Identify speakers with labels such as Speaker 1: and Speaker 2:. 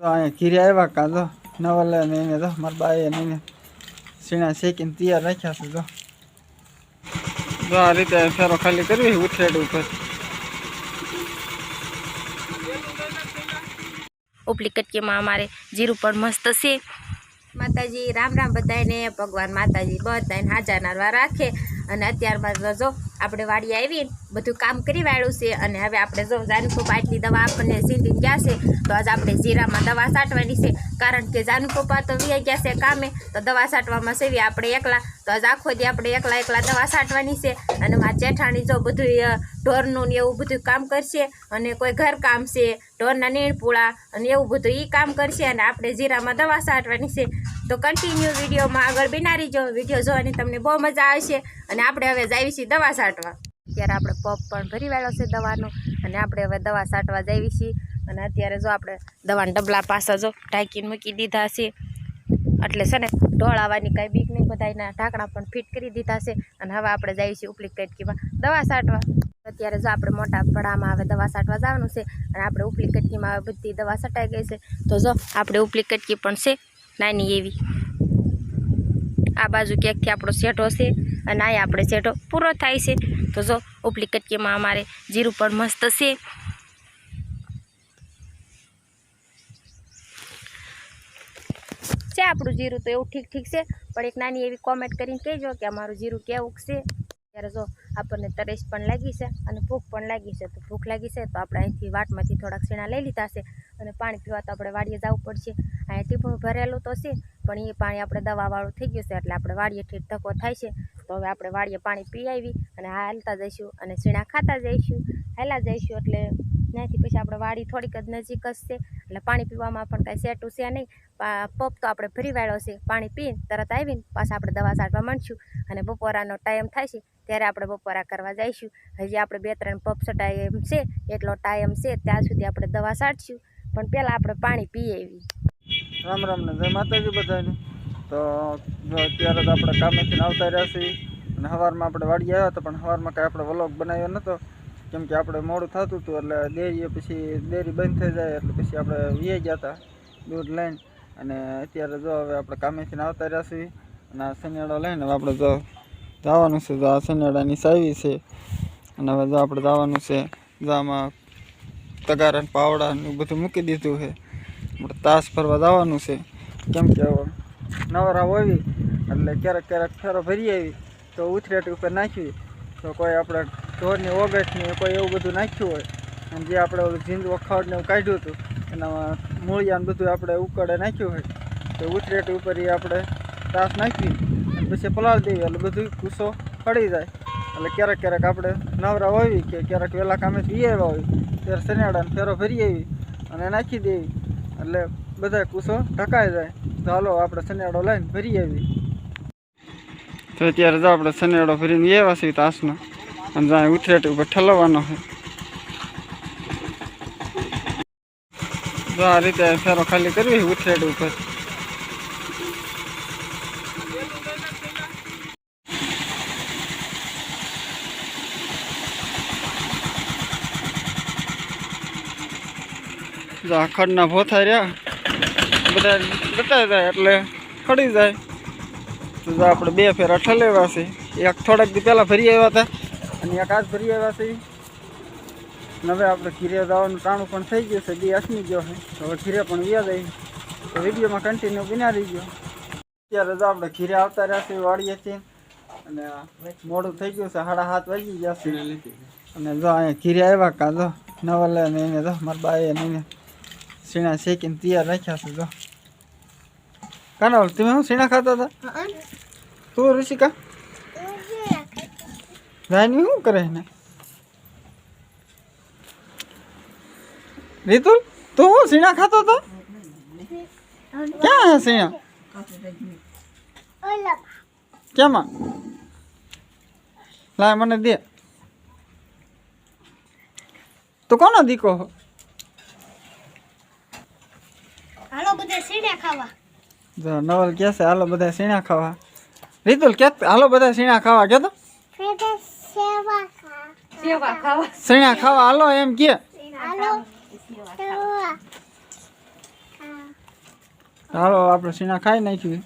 Speaker 1: અહીંયા ઘીરે આવ્યા કાં તો? નવલે ને એને તો મારા બાએ ને એને સીણા શેકીને તૈયાર રાખ્યા છે તો. જો આ રીતે ફેરો ખાલી કરવી ઉથરેડ ઉપર.
Speaker 2: ઉપલી કટકીમાં અમારે જીરું પણ મસ્ત છે. માતાજી રામ રામ બધાને ભગવાન માતાજી બધાને હાજાનારવા રાખે. અને અત્યારમાં જો આપણે વાડી આવી બધું કામ કરી વાળ્યું છે અને હવે આપણે જો જાનુ આટલી દવા આપણને સીધી ગયા છે, તો આજ આપણે જીરામાં દવા છાંટવાની છે. કારણ કે જાનુ તો વી ગયા છે કામે, તો દવા છાંટવામાં સેવી આપણે એકલા, તો આજ આખો દી આપણે એકલા એકલા દવા છાંટવાની છે. અને મારા જેઠાણી જો બધું ઢોરનું એવું બધું કામ કરશે, અને કોઈ ઘર કામ છે, ઢોરના નીણપુળા અને એવું બધું એ કામ કરશે, અને આપણે જીરામાં દવા છાંટવાની છે. તો કન્ટિન્યુ વિડીયોમાં આગળ બિનારી જો વીડિયો જોવાની તમને બહુ મજા આવશે. અને આપણે હવે જાવી છીએ દવા છાંટવા અત્યારે આપણે પપ પણ ભરી વાળો છે દવાનો અને આપણે હવે દવા છાંટવા જઈએ છીએ. અને અત્યારે જો આપણે દવાના ડબલા પાસે જો ઢાંકીને મૂકી દીધા છે. એટલે છે ને ઢોળાવાની કાંઈ બીક નહીં બધાના ઢાંકણા પણ ફિટ કરી દીધા છે. અને હવે આપણે જઈએ છીએ ઉપલી કટકીમાં દવા છાંટવા અત્યારે જો આપણે મોટા પડામાં હવે દવા છાંટવા જવાનું છે અને આપણે ઉપલી કટકીમાં હવે બધી દવા છટાઈ ગઈ છે. તો જો આપણે ઉપલી કટકી પણ છે નાની એવી. આ બાજુ ક્યાંકથી આપણો શેઠો છે અને અહીંયા આપણે શેઠો પૂરો થાય છે. તો જો ઉપલી કટકીમાં અમારે જીરું પણ મસ્ત છે. છે આપણું જીરું તો એવું ઠીક ઠીક છે, પણ એક નાની એવી કોમેન્ટ કરીને કહેજો કે અમારું જીરું કેવું છે. ત્યારે જો આપણને તરેશ પણ લાગી છે અને ભૂખ પણ લાગી છે, તો ભૂખ લાગી છે તો આપણે અહીંથી વાટમાંથી થોડાક સીણા લઈ લીધા છે અને પાણી પીવા તો આપણે વાડીએ જવું પડશે. અહીંયા પણ ભરેલું તો છે, પણ એ પાણી આપણે દવાવાળું થઈ ગયું છે એટલે આપણે વાડીએ ઠીક ધક્કો થાય છે. તો હવે આપણે વાડીએ પાણી પી આવી અને હાલતા જઈશું અને સીણા ખાતા જઈશું. હાલા જઈશું એટલે ત્યાંથી પછી આપણે વાડી થોડીક જ નજીક જ છે. એટલે પાણી પીવામાં પણ કાંઈ સેટું છે નહીં. પા- પપ તો આપણે ફરી વાળ્યો છે. પાણી પીને તરત આવીને પાછા આપણે દવા છાંટવા માંડશું અને બપોરાનો ટાઈમ થાય છે ત્યારે આપણે બપોરા કરવા જઈશું. હજી આપણે બે ત્રણ પપ એમ છે, એટલો ટાઈમ છે ત્યાં સુધી આપણે દવા છાંટશું પણ પહેલાં આપણે પાણી પીએ એવી
Speaker 1: રામ રામ ને જય માતાજી બધાને. તો અત્યારે તો આપણે કામેથી આવતા રહ્યા છીએ. અને સવારમાં આપણે વાડી આવ્યા હતા, પણ સવારમાં કાંઈ આપણે વ્લોગ બનાવ્યો નહોતો. કેમ કે આપણે મોડું થતું હતું, એટલે ડેરીએ પછી ડેરી બંધ થઈ જાય, એટલે પછી આપણે વીએ ગયા હતા, દૂધ લઈને. અને અત્યારે જો હવે આપણે કામેથી આવતા રહ્યા છીએ, અને આ શનિયાળો લઈને હવે આપણે જો જવાનું છે તો આ શનિયાળાની સાવી છે. અને હવે જો આપણે જવાનું છે, જો આમાં તગારા પાવડા ને બધું મૂકી દીધું છે. આપણે તાસ ફરવા જવાનું છે. કેમ કે નવરા હોવી એટલે ક્યારેક ક્યારેક ફેરો ભરી આવી. તો ઉથરેટ ઉપર નાખવી તો કોઈ આપણે ઢોરની ઓગઠની કોઈ એવું બધું નાખ્યું હોય. અને જે આપણે જીંદ વખાવડને એવું કાઢ્યું હતું, એનામાં મૂળિયાને બધું આપણે ઉકળે નાખ્યું હોય. તો ઉથરેટ ઉપર એ આપણે તાસ નાખવી પછી પલાળ દેવી, એટલે બધું કૂસો પડી જાય. એટલે ક્યારેક ક્યારેક આપણે નવરા હોવી કે ક્યારેક વહેલા કામેથી વી આવ્યા હોય, ત્યારે શનિયાળાને ફેરો ભરી આવી, અને નાખી દેવી. એટલે બધા કૂસો ઢકાઈ જાય. તો હાલો, આપણે શનિયાળો લઈને ભરી આવી. તો અત્યારે જો આપણે શનિયાળો ફરીને એવા છીએ તાસનો અને જ્યાં ઉથરેટ ઉપર ઠલવવાનો છે. જો આ રીતે ફેરો ખાલી કરવી ઉથરેટ ઉપર. જો આ ભોથા રહ્યા. બધા બતાવી જાય એટલે ખડી જાય. તો આપણે બે ફેરા લેવા છે. એક થોડાક દી પહેલાં ફરી આવ્યા હતા અને એક આજ ફરી આવ્યા છે. હવે આપણે ઘીરે જવાનું ટાણું પણ થઈ ગયું છે બે અસમી ગયો છે. હવે ઘીરે પણ વ્યા જાય. તો વિડીયોમાં કન્ટિન્યુ બિના રહી ગયો અત્યારે જો આપણે ઘીરે આવતા રહ્યા છે, વાળીએ છીએ. અને મોડું થઈ ગયું છે, સાડા સાત વાગી ગયા છે. અને જો અહીંયા ઘીરે આવ્યા કાં, જો નવલે ને એને જો, મારા બાએ એને સીણા શેકીને તૈયાર રાખ્યા છે, જો. કાના તમે હું સીણા ખાતા હતા? તું ઋષિકા? જાનવી શું કરે ને રીતુલ, તું શું સીણા ખાતો હતો? ક્યાં હે સીણા કેમાં? લાય મને દે. તો કોનો દીકો હો?
Speaker 3: હાલો, બધા સીણા ખાવા.
Speaker 1: જો નવલ કહે છે હાલો બધા સીણા ખાવા. રીતુલ કે હાલો બધા સીણા ખાવા. કે તો સીણા ખાવા. હાલો. એમ કે
Speaker 3: હાલો
Speaker 1: હાલો આપણે સીણા ખાઈ નાખ્યું.